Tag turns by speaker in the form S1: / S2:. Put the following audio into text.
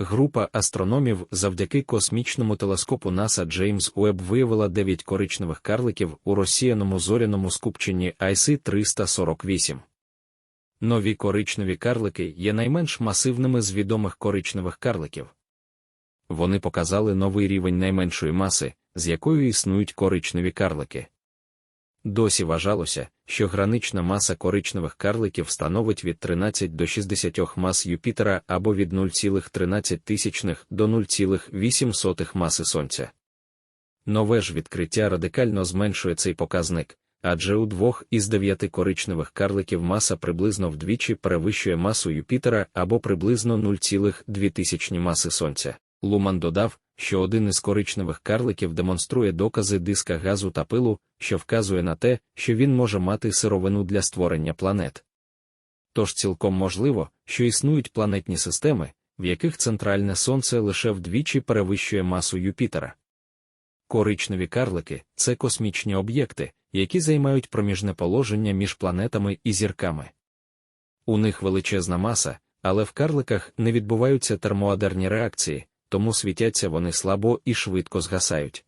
S1: Група астрономів завдяки космічному телескопу НАСА Джеймс Уеб виявила 9 коричневих карликів у розсіяному зоряному скупченні IC 348. Нові коричневі карлики є найменш масивними з відомих коричневих карликів. Вони показали новий рівень найменшої маси, з якою існують коричневі карлики. Досі вважалося, що гранична маса коричневих карликів становить від 13 до 60 мас Юпітера або від 0,13 до 0,8 маси Сонця. Нове ж відкриття радикально зменшує цей показник, адже у двох із дев'яти коричневих карликів маса приблизно вдвічі перевищує масу Юпітера або приблизно 0,2 маси Сонця. Луман додав, що один із коричневих карликів демонструє докази диска газу та пилу, що вказує на те, що він може мати сировину для створення планет. Тож цілком можливо, що існують планетні системи, в яких центральне сонце лише вдвічі перевищує масу Юпітера. Коричневі карлики це космічні об'єкти, які займають проміжне положення між планетами і зірками. У них величезна маса, але в карликах не відбуваються термоадерні реакції, тому світяться вони слабо і швидко згасають.